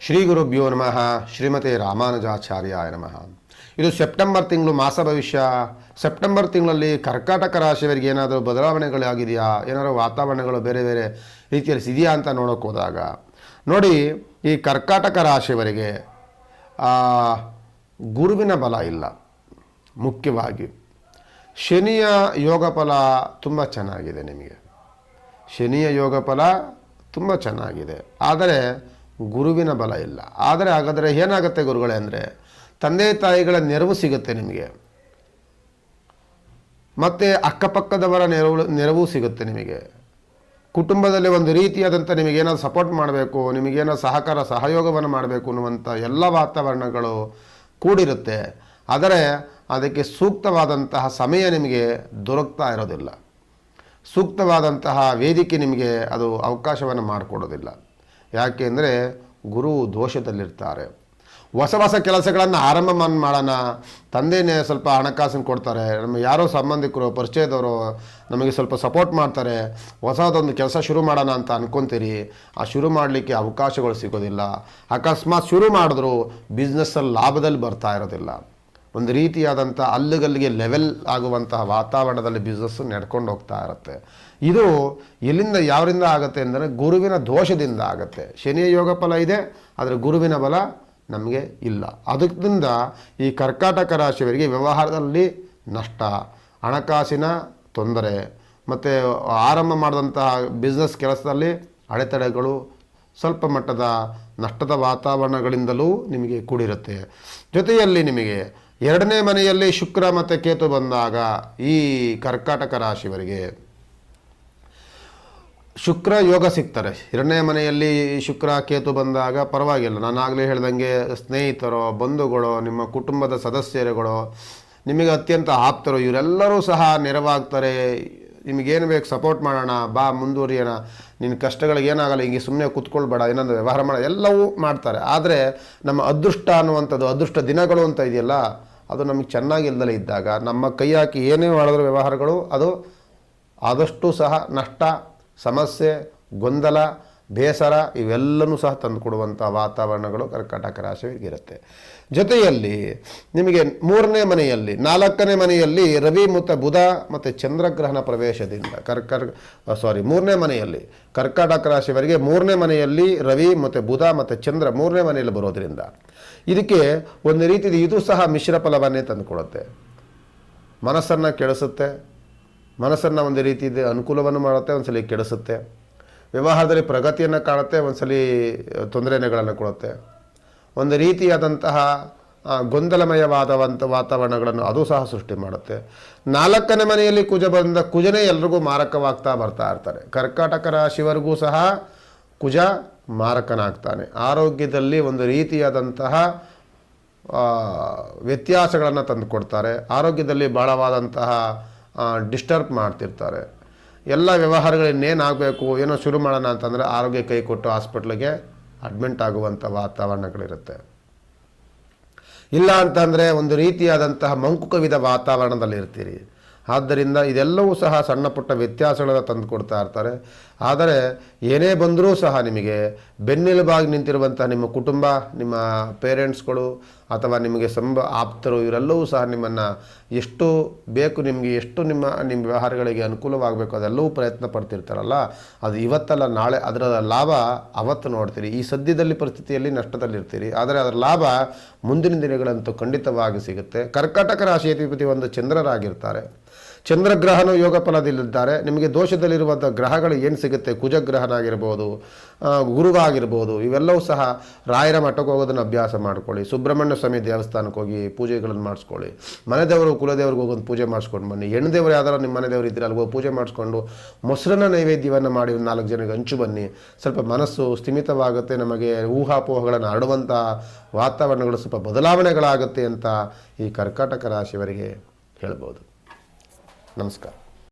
ಶ್ರೀ ಗುರುಭ್ಯೋ ನಮಃ, ಶ್ರೀಮತಿ ರಾಮಾನುಜಾಚಾರ್ಯಾಯ ನಮಃ. ಇದು ಸೆಪ್ಟೆಂಬರ್ ತಿಂಗಳು ಮಾಸ ಭವಿಷ್ಯ. ಸೆಪ್ಟೆಂಬರ್ ತಿಂಗಳಲ್ಲಿ ಕರ್ಕಾಟಕ ರಾಶಿಯವರಿಗೆ ಏನಾದರೂ ಬದಲಾವಣೆಗಳಾಗಿದೆಯಾ? ಏನಾದರೂ ವಾತಾವರಣಗಳು ಬೇರೆ ಬೇರೆ ರೀತಿಯಲ್ಲಿ ಇದೆಯಾ ಅಂತ ನೋಡೋಕೆ ಹೋದಾಗ, ನೋಡಿ ಈ ಕರ್ಕಾಟಕ ರಾಶಿಯವರಿಗೆ ಗುರುವಿನ ಬಲ ಇಲ್ಲ, ಮುಖ್ಯವಾಗಿ. ಶನಿಯ ಯೋಗ ಫಲ ತುಂಬ ಚೆನ್ನಾಗಿದೆ ನಿಮಗೆ. ಶನಿಯ ಯೋಗ ಫಲ ತುಂಬ ಚೆನ್ನಾಗಿದೆ. ಆದರೆ ಗುರುವಿನ ಬಲ ಇಲ್ಲ. ಆದರೆ ಹಾಗಾದರೆ ಏನಾಗುತ್ತೆ ಗುರುಗಳೇ ಅಂದರೆ, ತಂದೆ ತಾಯಿಗಳ ನೆರವು ಸಿಗುತ್ತೆ ನಿಮಗೆ. ಮತ್ತು ಅಕ್ಕಪಕ್ಕದವರ ನೆರವು ನೆರವು ಸಿಗುತ್ತೆ ನಿಮಗೆ. ಕುಟುಂಬದಲ್ಲಿ ಒಂದು ರೀತಿಯಾದಂಥ ನಿಮಗೇನಾದ್ರು ಸಪೋರ್ಟ್ ಮಾಡಬೇಕು ನಿಮಗೇನೋ ಸಹಕಾರ, ಸಹಯೋಗವನ್ನು ಮಾಡಬೇಕು ಅನ್ನುವಂಥ ಎಲ್ಲ ವಾತಾವರಣಗಳು ಕೂಡಿರುತ್ತೆ. ಆದರೆ ಅದಕ್ಕೆ ಸೂಕ್ತವಾದಂತಹ ಸಮಯ ನಿಮಗೆ ದೊರಕ್ತಾ ಇರೋದಿಲ್ಲ. ಸೂಕ್ತವಾದಂತಹ ವೇದಿಕೆ ನಿಮಗೆ ಅದು ಅವಕಾಶವನ್ನು ಮಾಡಿಕೊಡೋದಿಲ್ಲ. ಯಾಕೆಂದರೆ ಗುರು ದೋಷದಲ್ಲಿರ್ತಾರೆ. ಹೊಸ ಹೊಸ ಕೆಲಸಗಳನ್ನು ಆರಂಭ ಮಾಡ್- ಮಾಡೋಣ. ತಂದೆನೇ ಸ್ವಲ್ಪ ಹಣಕಾಸಿನ ಕೊಡ್ತಾರೆ. ನಮ್ಮ ಯಾರೋ ಸಂಬಂಧಿಕರು, ಪರಿಚಯದವರು ನಮಗೆ ಸ್ವಲ್ಪ ಸಪೋರ್ಟ್ ಮಾಡ್ತಾರೆ. ಹೊಸದೊಂದು ಕೆಲಸ ಶುರು ಮಾಡೋಣ ಅಂತ ಅಂದ್ಕೊತೀರಿ ಆ ಶುರು ಮಾಡಲಿಕ್ಕೆ ಅವಕಾಶಗಳು ಸಿಗೋದಿಲ್ಲ. ಅಕಸ್ಮಾತ್ ಶುರು ಮಾಡಿದ್ರು ಬಿಸ್ನೆಸ್ಸಲ್ಲಿ ಲಾಭದಲ್ಲಿ ಬರ್ತಾ ಇರೋದಿಲ್ಲ. ಒಂದು ರೀತಿಯಾದಂಥ ಅಲ್ಲುಗಲ್ಲಿಗೆ ಲೆವೆಲ್ ಆಗುವಂತಹ ವಾತಾವರಣದಲ್ಲಿ ಬಿಸ್ನೆಸ್ಸು ನಡ್ಕೊಂಡು ಹೋಗ್ತಾ ಇರುತ್ತೆ. ಇದು ಎಲ್ಲಿಂದ ಯಾವರಿಂದ ಆಗುತ್ತೆ ಅಂದರೆ ಗುರುವಿನ ದೋಷದಿಂದ ಆಗುತ್ತೆ. ಶನಿಯ ಯೋಗ ಫಲ ಇದೆ, ಆದರೆ ಗುರುವಿನ ಬಲ ನಮಗೆ ಇಲ್ಲ. ಅದರಿಂದ ಈ ಕರ್ಕಾಟಕ ರಾಶಿಯವರಿಗೆ ವ್ಯವಹಾರದಲ್ಲಿ ನಷ್ಟ, ಹಣಕಾಸಿನ ತೊಂದರೆ, ಮತ್ತು ಆರಂಭ ಮಾಡಿದಂತಹ ಬಿಸ್ನೆಸ್ ಕೆಲಸದಲ್ಲಿ ಅಡೆತಡೆಗಳು ಸ್ವಲ್ಪ ಮಟ್ಟದ ನಷ್ಟದ ವಾತಾವರಣಗಳಿಂದಲೂ ನಿಮಗೆ ಕೂಡಿರುತ್ತೆ. ಜೊತೆಯಲ್ಲಿ ನಿಮಗೆ ಎರಡನೇ ಮನೆಯಲ್ಲಿ ಶುಕ್ರ ಮತ್ತು ಕೇತು ಬಂದಾಗ ಈ ಕರ್ಕಾಟಕ ರಾಶಿಯವರಿಗೆ ಶುಕ್ರ ಯೋಗ ಸಿಗ್ತಾರೆ. ಎರಡನೇ ಮನೆಯಲ್ಲಿ ಶುಕ್ರ, ಕೇತು ಬಂದಾಗ ಪರವಾಗಿಲ್ಲ. ನಾನು ಆಗಲೇ ಹೇಳ್ದಂಗೆ ಸ್ನೇಹಿತರು, ಬಂಧುಗಳು, ನಿಮ್ಮ ಕುಟುಂಬದ ಸದಸ್ಯರುಗಳು, ನಿಮಗೆ ಅತ್ಯಂತ ಆಪ್ತರು, ಇವರೆಲ್ಲರೂ ಸಹ ನೆರವಾಗ್ತಾರೆ. ನಿಮಗೇನು ಬೇಕು ಸಪೋರ್ಟ್ ಮಾಡೋಣ, ಬಾ, ಮುಂದುವರಿಯೋಣ. ನಿನ್ನ ಕಷ್ಟಗಳಿಗೆ ಏನಾಗಲ್ಲ, ಹಿಂಗೆ ಸುಮ್ಮನೆ ಕೂತ್ಕೊಳ್ಬೇಡ, ಏನಂದ್ರೆ ವ್ಯವಹಾರ ಮಾಡ, ಎಲ್ಲವೂ ಮಾಡ್ತಾರೆ. ಆದರೆ ನಮ್ಮ ಅದೃಷ್ಟ ಅನ್ನುವಂಥದ್ದು, ಅದೃಷ್ಟ ದಿನಗಳು ಅಂತ ಇದೆಯಲ್ಲ ಅದು ನಮಗೆ ಚೆನ್ನಾಗಿಲ್ದಲೇ ಇದ್ದಾಗ ನಮ್ಮ ಕೈ ಹಾಕಿ ಏನೇ ಮಾಡಿದ್ರು ವ್ಯವಹಾರಗಳು ಅದು ಆದಷ್ಟು ಸಹ ನಷ್ಟ, ಸಮಸ್ಯೆ, ಗೊಂದಲ ಬೇಸರ ಇವೆಲ್ಲನೂ ಸಹ ತಂದುಕೊಡುವಂಥ ವಾತಾವರಣಗಳು ಕರ್ಕಾಟಕ ರಾಶಿಗಿರುತ್ತೆ ಜೊತೆಯಲ್ಲಿ ನಿಮಗೆ ಮೂರನೇ ಮನೆಯಲ್ಲಿ, ನಾಲ್ಕನೇ ಮನೆಯಲ್ಲಿ ರವಿ ಮತ್ತು ಬುಧ ಮತ್ತು ಚಂದ್ರಗ್ರಹಣ ಪ್ರವೇಶದಿಂದ ಕರ್ಕರ್ ಸಾರಿ ಮೂರನೇ ಮನೆಯಲ್ಲಿ ಕರ್ಕಾಟಕ ರಾಶಿಯವರಿಗೆ ಮೂರನೇ ಮನೆಯಲ್ಲಿ ರವಿ ಮತ್ತು ಬುಧ ಮತ್ತು ಚಂದ್ರ ಮೂರನೇ ಮನೆಯಲ್ಲಿ ಬರೋದ್ರಿಂದ ಇದಕ್ಕೆ ಒಂದು ರೀತಿ ಇದು ಸಹ ಮಿಶ್ರ ಫಲವನ್ನೇ ತಂದುಕೊಡುತ್ತೆ ಮನಸ್ಸನ್ನು ಕೆಡಿಸುತ್ತೆ. ಮನಸ್ಸನ್ನು ಒಂದು ರೀತಿ ಅನುಕೂಲವನ್ನು ಮಾಡುತ್ತೆ ಒಂದು ಸಲ ಕೆಡಿಸುತ್ತೆ. ವ್ಯವಹಾರದಲ್ಲಿ ಪ್ರಗತಿಯನ್ನು ಕಾಣುತ್ತೆ, ಒಂದ್ಸಲಿ ತೊಂದರೆಗಳನ್ನು ಕೊಡುತ್ತೆ. ಒಂದು ರೀತಿಯಾದಂತಹ ಗೊಂದಲಮಯವಾದವಂಥ ವಾತಾವರಣಗಳನ್ನು ಅದು ಸಹ ಸೃಷ್ಟಿ ಮಾಡುತ್ತೆ. ನಾಲ್ಕನೇ ಮನೆಯಲ್ಲಿ ಕುಜ ಬಂದ ಕುಜನೇ ಎಲ್ರಿಗೂ ಮಾರಕವಾಗ್ತಾ ಬರ್ತಾ ಇರ್ತಾರೆ. ಕರ್ಕಾಟಕ ರಾಶಿವರೆಗೂ ಸಹ ಕುಜ ಮಾರಕನಾಗ್ತಾನೆ. ಆರೋಗ್ಯದಲ್ಲಿ ಒಂದು ರೀತಿಯಾದಂತಹ ವ್ಯತ್ಯಾಸಗಳನ್ನು ತಂದುಕೊಡ್ತಾರೆ. ಆರೋಗ್ಯದಲ್ಲಿ ಬಹಳವಾದಂತಹ ಡಿಸ್ಟರ್ಬ್ ಮಾಡ್ತಿರ್ತಾರೆ. ಎಲ್ಲ ವ್ಯವಹಾರಗಳು ಇನ್ನೇನಾಗಬೇಕು ಏನೋ ಶುರು ಮಾಡೋಣ ಅಂತಂದರೆ ಆರೋಗ್ಯ ಕೈ ಕೊಟ್ಟು ಹಾಸ್ಪಿಟ್ಲಿಗೆ ಅಡ್ಮಿಂಟ್ ಆಗುವಂಥ ವಾತಾವರಣಗಳಿರುತ್ತೆ. ಇಲ್ಲ ಅಂತಂದರೆ ಒಂದು ರೀತಿಯಾದಂತಹ ಮಂಕುಕವಿದ ವಾತಾವರಣದಲ್ಲಿ ಇರ್ತೀರಿ ಆದ್ದರಿಂದ ಇದೆಲ್ಲವೂ ಸಹ ಸಣ್ಣ ಪುಟ್ಟ ವ್ಯತ್ಯಾಸಗಳನ್ನು ತಂದು ಕೊಡ್ತಾ ಇರ್ತಾರೆ. ಆದರೆ ಏನೇ ಬಂದರೂ ಸಹ ನಿಮಗೆ ಬೆನ್ನೆಲುಬಾಗಿ ನಿಂತಿರುವಂತಹ ನಿಮ್ಮ ಕುಟುಂಬ, ನಿಮ್ಮ ಪೇರೆಂಟ್ಸ್ಗಳು ಅಥವಾ ನಿಮಗೆ ಸಂಬ, ಆಪ್ತರು ಇವರೆಲ್ಲವೂ ಸಹ ನಿಮ್ಮನ್ನು ಎಷ್ಟು ಬೇಕು ನಿಮಗೆ, ಎಷ್ಟು ನಿಮ್ಮ ನಿಮ್ಮ ವ್ಯವಹಾರಗಳಿಗೆ ಅನುಕೂಲವಾಗಬೇಕು ಅದೆಲ್ಲವೂ ಪ್ರಯತ್ನ ಪಡ್ತಿರ್ತಾರಲ್ಲ. ಅದು ಇವತ್ತಲ್ಲ, ನಾಳೆ ಅದರ ಲಾಭ ಅವತ್ತು ನೋಡ್ತೀರಿ. ಈ ಸದ್ಯದಲ್ಲಿ ಪರಿಸ್ಥಿತಿಯಲ್ಲಿ ನಷ್ಟದಲ್ಲಿರ್ತೀರಿ. ಆದರೆ ಅದರ ಲಾಭ ಮುಂದಿನ ದಿನಗಳಂತೂ ಖಂಡಿತವಾಗಿ ಸಿಗುತ್ತೆ. ಕರ್ಕಾಟಕ ರಾಶಿಯ ಅಧಿಪತಿ ಒಂದು ಚಂದ್ರರಾಗಿರ್ತಾರೆ. ಚಂದ್ರಗ್ರಹನು ಯೋಗ ಫಲದಲ್ಲಿದ್ದಾರೆ. ನಿಮಗೆ ದೋಷದಲ್ಲಿರುವಂಥ ಗ್ರಹಗಳು ಏನು ಸಿಗುತ್ತೆ? ಕುಜಗ್ರಹನಾಗಿರ್ಬೋದು ಗುರುವಾಗಿರ್ಬೋದು, ಇವೆಲ್ಲವೂ ಸಹ ರಾಯರ ಮಠಕ್ಕೆ ಹೋಗೋದನ್ನು ಅಭ್ಯಾಸ ಮಾಡ್ಕೊಳ್ಳಿ. ಸುಬ್ರಹ್ಮಣ್ಯ ಸ್ವಾಮಿ ದೇವಸ್ಥಾನಕ್ಕೆ ಹೋಗಿ ಪೂಜೆಗಳನ್ನು ಮಾಡಿಸ್ಕೊಳ್ಳಿ. ಮನೆ ದೇವರು ಕುಲದೇವ್ರಿಗೆ ಹೋಗಿ ಪೂಜೆ ಮಾಡಿಸ್ಕೊಂಡು ಬನ್ನಿ. ಹೆಣ್ಣು ಯಾವ್ದಾರು ನಿಮ್ಮ ಮನೆ ದೇವರು ಇದ್ದರೆ ಅಲ್ಲಿ ಹೋಗಿ ಪೂಜೆ ಮಾಡಿಸ್ಕೊಂಡು ಮೊಸರನ್ನ ನೈವೇದ್ಯವನ್ನು ಮಾಡಿ ನಾಲ್ಕು ಜನಕ್ಕೆ ಹಂಚು ಬನ್ನಿ. ಸ್ವಲ್ಪ ಮನಸ್ಸು ಸ್ಥಿಮಿತವಾಗುತ್ತೆ. ನಮಗೆ ಊಹಾಪೋಹಗಳನ್ನು ಹರಡುವಂಥ ವಾತಾವರಣಗಳು ಸ್ವಲ್ಪ ಬದಲಾವಣೆಗಳಾಗುತ್ತೆ ಅಂತ ಈ ಕರ್ಕಾಟಕ ರಾಶಿಯವರಿಗೆ ಹೇಳ್ಬೋದು. నమస్కారం